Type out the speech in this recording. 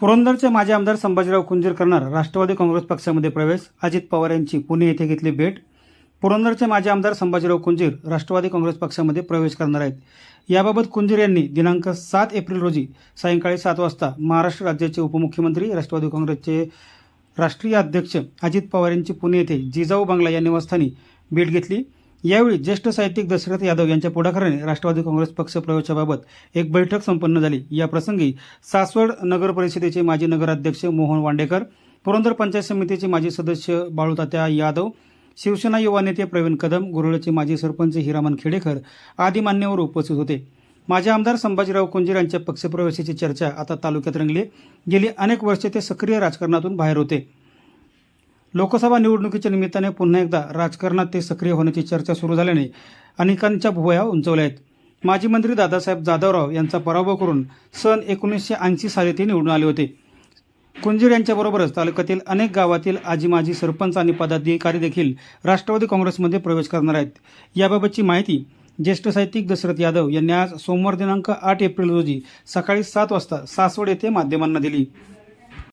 पुरंदरचे माजी आमदार संभाजीराव कुंजीर करणार राष्ट्रवादी काँग्रेस पक्षामध्ये प्रवेश अजित पवार यांची पुणे येथे घेतली भेट. पुरंदरचे माजी आमदार संभाजीराव कुंजीर राष्ट्रवादी काँग्रेस पक्षामध्ये प्रवेश करणार आहेत. याबाबत कुंजीर यांनी दिनांक सात एप्रिल रोजी सायंकाळी सात वाजता महाराष्ट्र राज्याचे उपमुख्यमंत्री राष्ट्रवादी काँग्रेसचे राष्ट्रीय अध्यक्ष अजित पवार यांची पुणे येथे जिजाऊ बांगला या निवासस्थानी भेट घेतली. यावेळी ज्येष्ठ साहित्यिक दशरथ यादव यांच्या पुढाकाराने राष्ट्रवादी काँग्रेस पक्ष प्रवेशाबाबत एक बैठक संपन्न झाली. या प्रसंगी सासवड नगर परिषदेचे माजी नगराध्यक्ष मोहन वांडेकर पुरंदर पंचायत समितीचे माजी सदस्य बाळूतात्या यादव शिवसेना युवा नेते प्रवीण कदम गुरुळचे माजी सरपंच हिरामन खेडेकर आदी मान्यवर उपस्थित होते. माजी आमदार संभाजीराव कुंजीर यांच्या पक्षप्रवेशाची चर्चा आता तालुक्यात रंगली. गेली अनेक वर्षे ते सक्रिय राजकारणातून बाहेर होते. लोकसभा निवडणुकीच्या निमित्ताने पुन्हा एकदा राजकारणात ते सक्रिय होण्याची चर्चा सुरू झाल्याने अनेकांच्या भुवया उंचवल्या आहेत. माजी मंत्री दादासाहेब जाधवराव यांचा पराभव करून सन एकोणीसशे ऐंशी साली ते निवडून आले होते. कुंजीर यांच्याबरोबरच तालुक्यातील अनेक गावातील आजी माजी सरपंच आणि पदाधिकारी देखील राष्ट्रवादी काँग्रेसमध्ये प्रवेश करणार आहेत. याबाबतची माहिती ज्येष्ठ साहित्यिक दशरथ यादव यांनी आज सोमवार दिनांक आठ एप्रिल रोजी सकाळी सात वाजता सासवड येथे माध्यमांना दिली.